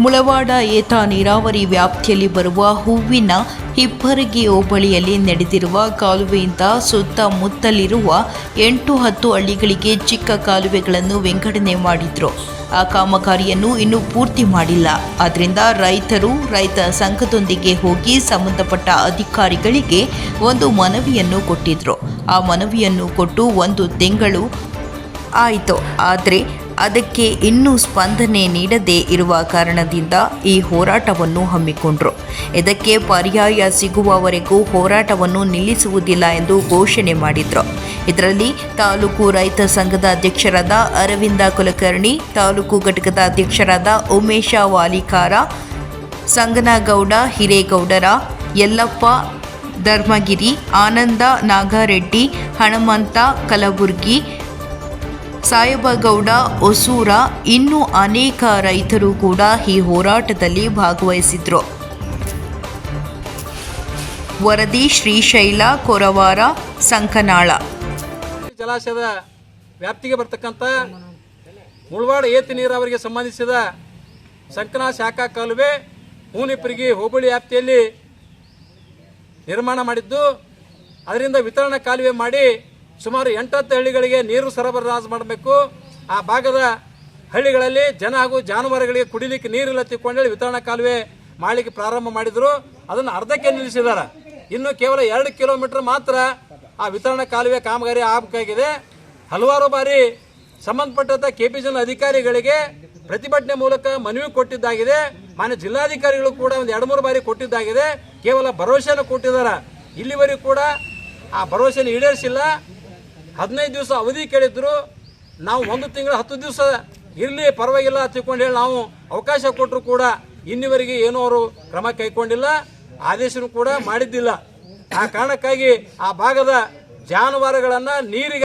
ಮುಳವಾಡ ಏತ ನೀರಾವರಿ ವ್ಯಾಪ್ತಿಯಲ್ಲಿ ಬರುವ ಹೂವಿನ ಹಿಪ್ಪರಗಿ ಹೋಬಳಿಯಲ್ಲಿ ನಡೆದಿರುವ ಕಾಲುವೆಯಿಂದ ಸುತ್ತಮುತ್ತಲಿರುವ ಎಂಟು ಹತ್ತು ಹಳ್ಳಿಗಳಿಗೆ ಚಿಕ್ಕ ಕಾಲುವೆಗಳನ್ನು ವಿಂಗಡಣೆ ಮಾಡಿದ್ರು. ಆ ಕಾಮಗಾರಿಯನ್ನು ಇನ್ನೂ ಪೂರ್ತಿ ಮಾಡಿಲ್ಲ. ಆದ್ದರಿಂದ ರೈತರು, ರೈತ ಸಂಘದೊಂದಿಗೆ ಹೋಗಿ ಸಂಬಂಧಪಟ್ಟ ಅಧಿಕಾರಿಗಳಿಗೆ ಒಂದು ಮನವಿಯನ್ನು ಕೊಟ್ಟಿದ್ರು. ಆ ಮನವಿಯನ್ನು ಕೊಟ್ಟು ಒಂದು ತಿಂಗಳು ಆಯಿತು. ಆದರೆ ಅದಕ್ಕೆ ಇನ್ನೂ ಸ್ಪಂದನೆ ನೀಡದೇ ಇರುವ ಕಾರಣದಿಂದ ಈ ಹೋರಾಟವನ್ನು ಹಮ್ಮಿಕೊಂಡರು. ಇದಕ್ಕೆ ಪರ್ಯಾಯ ಸಿಗುವವರೆಗೂ ಹೋರಾಟವನ್ನು ನಿಲ್ಲಿಸುವುದಿಲ್ಲ ಎಂದು ಘೋಷಣೆ ಮಾಡಿದರು. ಇದರಲ್ಲಿ ತಾಲೂಕು ರೈತ ಸಂಘದ ಅಧ್ಯಕ್ಷರಾದ ಅರವಿಂದ ಕುಲಕರ್ಣಿ, ತಾಲೂಕು ಘಟಕದ ಅಧ್ಯಕ್ಷರಾದ ಉಮೇಶ ವಾಲಿಕಾರ ಸಂಗನಗೌಡ ಹಿರೇಗೌಡರ, ಯಲ್ಲಪ್ಪ ಧರ್ಮಗಿರಿ, ಆನಂದ ನಾಗಾರೆಡ್ಡಿ, ಹಣಮಂತ ಕಲಬುರ್ಗಿ ಸಾಯಬಗೌಡ ಹೊಸೂರ, ಇನ್ನೂ ಅನೇಕ ರೈತರು ಕೂಡ ಈ ಹೋರಾಟದಲ್ಲಿ ಭಾಗವಹಿಸಿದ್ರು. ವರದಿ ಶ್ರೀಶೈಲ ಕೊರವಾರ, ಸಂಕನಾಳ. ಜಲಾಶಯದ ವ್ಯಾಪ್ತಿಗೆ ಬರ್ತಕ್ಕಂಥ ಮುಳವಾಡ ಏತ ನೀರಾವರಿಗೆ ಸಂಬಂಧಿಸಿದ ಸಂಕನ ಶಾಖಾ ಕಾಲುವೆ ಹೂನಿಪರಿಗೆ ಹೋಬಳಿ ವ್ಯಾಪ್ತಿಯಲ್ಲಿ ನಿರ್ಮಾಣ ಮಾಡಿದ್ದು, ಅದರಿಂದ ವಿತರಣಾ ಕಾಲುವೆ ಮಾಡಿ ಸುಮಾರು ಎಂಟತ್ತು ಹಳ್ಳಿಗಳಿಗೆ ನೀರು ಸರಬರಾಜು ಮಾಡಬೇಕು. ಆ ಭಾಗದ ಹಳ್ಳಿಗಳಲ್ಲಿ ಜನ ಹಾಗೂ ಜಾನುವಾರುಗಳಿಗೆ ಕುಡಿಲಿಕ್ಕೆ ನೀರಿಲ್ಲ ತಿಳ್ಕೊಂಡೇಳಿ ವಿತರಣಾ ಕಾಲುವೆ ಮಾಡಲಿಕ್ಕೆ ಪ್ರಾರಂಭ ಮಾಡಿದ್ರು. ಅದನ್ನು ಅರ್ಧಕ್ಕೆ ನಿಲ್ಲಿಸಿದ್ದಾರೆ. ಇನ್ನು ಕೇವಲ ಎರಡು ಕಿಲೋಮೀಟರ್ ಮಾತ್ರ ಆ ವಿತರಣಾ ಕಾಲುವೆ ಕಾಮಗಾರಿ ಆಗಬೇಕಾಗಿದೆ. ಹಲವಾರು ಬಾರಿ ಸಂಬಂಧಪಟ್ಟಂತ ಕೆಪಿಜನ್ ಅಧಿಕಾರಿಗಳಿಗೆ ಪ್ರತಿಭಟನೆ ಮೂಲಕ ಮನವಿ ಕೊಟ್ಟಿದ್ದಾಗಿದೆ. ಮಾನ್ಯ ಜಿಲ್ಲಾಧಿಕಾರಿಗಳು ಕೂಡ ಒಂದು ಎರಡು ಮೂರು ಬಾರಿ ಕೊಟ್ಟಿದ್ದಾಗಿದೆ. ಕೇವಲ ಭರವಸೆಯನ್ನು ಕೊಟ್ಟಿದ್ದಾರೆ. ಇಲ್ಲಿವರೆಗೂ ಕೂಡ ಆ ಭರವಸೆಯನ್ನು ಈಡೇರಿಸಿಲ್ಲ. ಹದಿನೈದು ದಿವಸ ಅವಧಿ ಕೇಳಿದ್ರು, ನಾವು ಒಂದು ತಿಂಗಳು ಹತ್ತು ದಿವಸ ಇರಲಿ, ಪರವಾಗಿಲ್ಲ ತಿಳ್ಕೊಂಡು ಹೇಳಿ ನಾವು ಅವಕಾಶ ಕೊಟ್ಟರು ಕೂಡ ಇನ್ನಿವರೆಗೆ ಏನೂ ಅವರು ಕ್ರಮ ಕೈಕೊಂಡಿಲ್ಲ ಆದೇಶನೂ ಕೂಡ ಮಾಡಿದ್ದಿಲ್ಲ. ಆ ಕಾರಣಕ್ಕಾಗಿ ಆ ಭಾಗದ ಜಾನುವಾರುಗಳನ್ನು ನೀರಿಗೆ